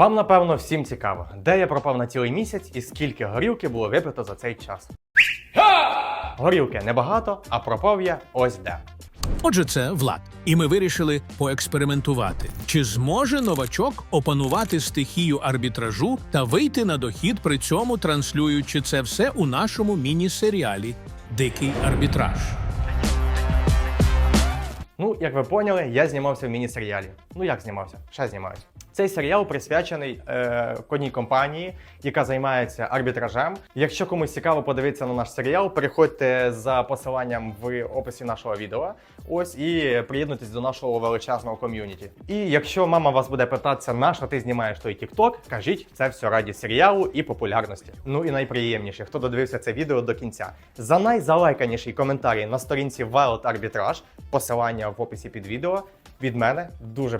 Вам, напевно, всім цікаво, де я пропав на цілий місяць і скільки горілки було випито за цей час. Горілки небагато, а пропав я ось де. Отже, це Влад, і ми вирішили поекспериментувати, чи зможе новачок опанувати стихію арбітражу та вийти на дохід, при цьому транслюючи це все у нашому міні-серіалі Дикий арбітраж. Ну, як ви поняли, я знімався в міні-серіалі. Ну як знімався? Ще знімаюся. Цей серіал присвячений е, одній компанії, яка займається арбітражем. Якщо комусь цікаво подивитися на наш серіал, переходьте за посиланням в описі нашого відео. Ось і приєднуйтесь до нашого величезного ком'юніті. І якщо мама вас буде питатися, на що ти знімаєш той TikTok, кажіть це все раді серіалу і популярності. Ну і найприємніше, хто додивився це відео до кінця. За найзалайканіший коментарі на сторінці Wild Arbitrage, посилання в описі під відео. Від мене дуже